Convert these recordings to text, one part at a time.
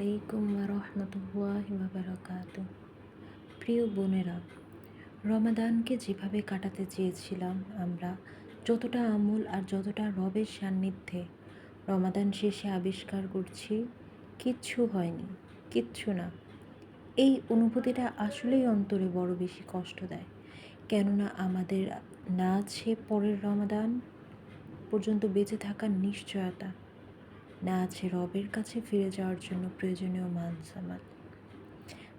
আলাইকুম রহমতুল্লাহ বাবরকাত প্রিয় বোনেরা, রমাদানকে যেভাবে কাটাতে চেয়েছিলাম আমরা, যতটা আমূল আর যতটা রবের সান্নিধ্যে রমাদান শেষে আবিষ্কার করছি, কিচ্ছু হয়নি, কিচ্ছু না। এই অনুভূতিটা আসলেই অন্তরে বড় বেশি কষ্ট দেয়। কেননা আমাদের না আছে পরের রমাদান পর্যন্ত বেঁচে থাকার নিশ্চয়তা। না আছে রবের কাছে ফিরে যাওয়ার জন্য প্রয়োজনীয় মানসামাল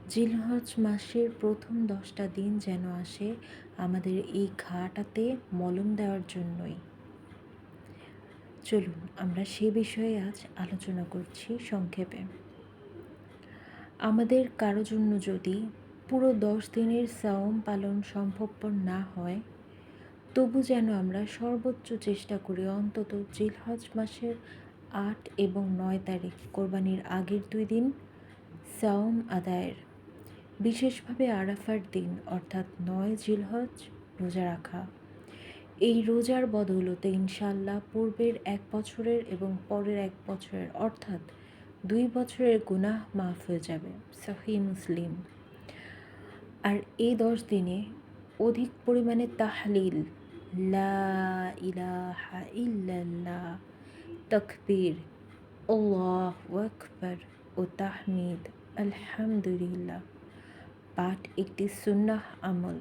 জিলহজ মাসের প্রথম দশটা দিন যেন আসে আমাদের এই ঘাটাতে মলম দেওয়ার জন্যই। চলুন, আমরা সে বিষয়ে আজ আলোচনা করছি সংক্ষেপে। আমাদের কারও জন্য যদি পুরো দশ দিনের সাওম পালন সম্ভবপর না হয়, তবু যেন আমরা সর্বোচ্চ চেষ্টা করি অন্তত জিলহজ মাসের আট এবং নয় তারিখ কোরবানির আগের দুই দিন সাওম আদায়ের। বিশেষভাবে আরাফার দিন, অর্থাৎ নয় জিলহজ, রোজা রাখা। এই রোজার বদৌলতে ইনশাল্লাহ পূর্বের এক বছরের এবং পরের এক বছরের, অর্থাৎ দুই বছরের গুনাহ মাফ হয়ে যাবে, সহি মুসলিম। আর এই দশ দিনে অধিক পরিমাণে তাহলিল, লা ইলাহা ইল্লাল্লাহ তকবীর আল্লাহ আকবর ও তাহমিদ, আলহামদুলিল্লাহ। পাঠ একটি সুন্নাহ আমল।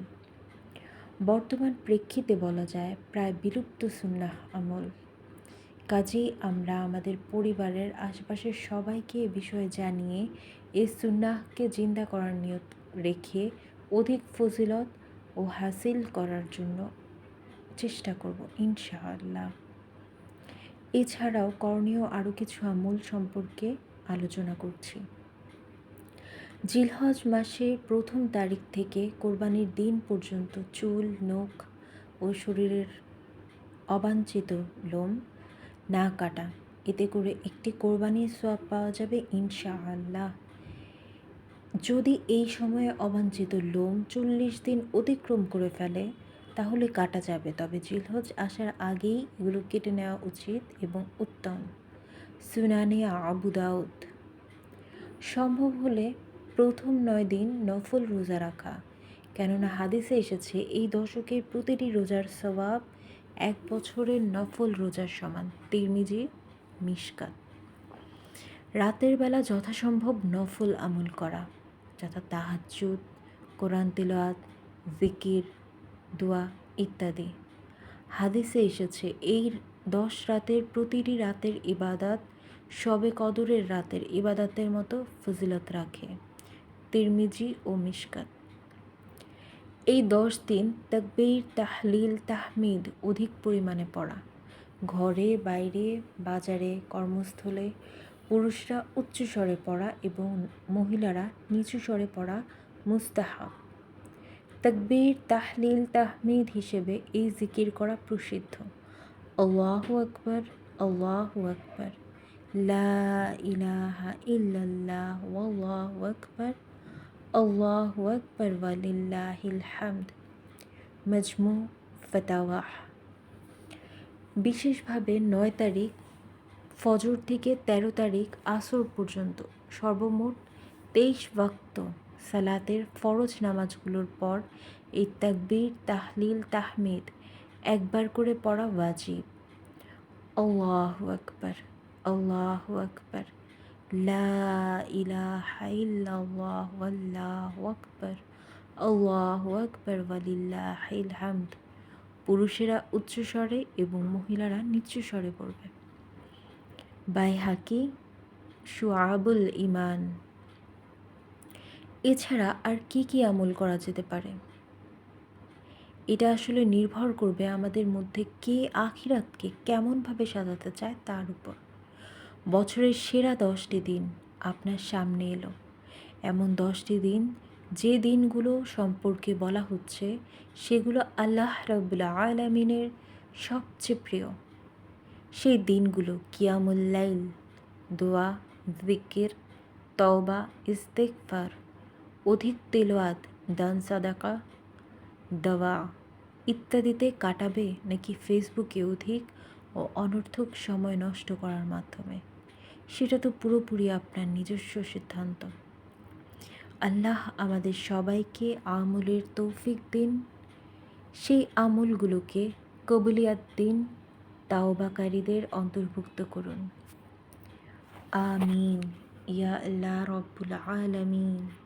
বর্তমান প্রেক্ষিতে বলা যায় প্রায় বিলুপ্ত সুন্নাহ আমল। কাজেই আমরা আমাদের পরিবারের আশেপাশের সবাইকে এ বিষয়ে জানিয়ে এই সুন্নাহকে জিন্দা করার নিয়ত রেখে অধিক ফজিলত ও হাসিল করার জন্য চেষ্টা করব, ইনশাআল্লাহ। এছাড়াও করণীয় আরও কিছু আমল সম্পর্কে আলোচনা করছি। জিলহজ মাসের প্রথম তারিখ থেকে কোরবানির দিন পর্যন্ত চুল, নখ ও শরীরের অবাঞ্ছিত লোম না কাটা। এতে করে একটি কোরবানির সোয়াব পাওয়া যাবে ইনশাআল্লাহ। যদি এই সময়ে অবাঞ্ছিত লোম চল্লিশ দিন অতিক্রম করে ফেলে তাহলে কাটা যাবে। তবে জিলহজ আসার আগেই এগুলো কেটে নেওয়া উচিত এবং উত্তম। সুনানি আবুদাউদ সম্ভব হলে প্রথম নয় দিন নফল রোজা রাখা, কেননা হাদিসে এসেছে, এই দশকের প্রতিটি রোজার সবাব এক বছরের নফল রোজার সমান। তিরমিজি মিসকাত রাতের বেলা যথাসম্ভব নফল আমল করা, যথা তাহাজুদ কোরআন তিলাত জিকির দোয়া ইত্যাদি। হাদিসে এসেছে, এই দশ রাতের প্রতিটি রাতের ইবাদাত সবে কদরের রাতের ইবাদাতের মতো ফজিলত রাখে। তিরমিজি ও মিশকাত। এই দশ দিন তকবীর, তাহলিল, তাহমিদ অধিক পরিমাণে পড়া। ঘরে, বাইরে, বাজারে, কর্মস্থলে পুরুষরা উচ্চস্বরে পড়া এবং মহিলারা নিচু স্বরে পড়া মুস্তাহাব। তকবীর তাহলিল তাহমিদ হিসেবে এই জিকির করা প্রসিদ্ধ। আল্লাহ আকবর আল্লাহ আকবর। লা ইলাহা আকবর। আল্লাহ আকবর হামদ। মজমু ফতাওয়াহ বিশেষভাবে নয় তারিখ, ফজর থেকে ১৩ তারিখ আসর পর্যন্ত সর্বমোট তেইশ ওয়াক্ত সালাতের ফরজ নামাজগুলোর পর এই তাকবীর, তাহলিল, তাহমিদ একবার করে পড়া ওয়াজিব। আল্লাহ আকবর আল্লাহ আকবর। আকবর। আল্লাহু আকবর হামদ। পুরুষেরা উচ্চস্বরে এবং মহিলারা নিচু স্বরে পড়বে। বাইহাকি শুয়াবুল ইমান এছাড়া আর কি কি আমল করা যেতে পারে? এটা আসলে নির্ভর করবে আমাদের মধ্যে কে আখিরাতকে কেমনভাবে সাজাতে চায় তার উপর। বছরের সেরা দশটি দিন আপনার সামনে এলো। এমন দশটি দিন, যে দিনগুলো সম্পর্কে বলা হচ্ছে, সেগুলো আল্লাহ রবুল্লা আলমিনের সবচেয়ে প্রিয়। সেই দিনগুলো কিয়ামুল্লাইল দোয়া, জিকির, তওবা ইস্তেকফার অধিক তেলোয়াত, দান সাদাকা, দাওয়া ইত্যাদিতে কাটাবে নাকি ফেসবুকে অধিক ও অনর্থক সময় নষ্ট করার মাধ্যমে? সেটা তো পুরোপুরি আপনার নিজস্ব সিদ্ধান্ত। আল্লাহ আমাদের সবাইকে আমলের তৌফিক দিন। সেই আমলগুলোকে কবুলিয়াত দিন, তাওবাকারীদের অন্তর্ভুক্ত করুন। আমিন। ইয়া আল্লাহ রব্বুল আলামিন।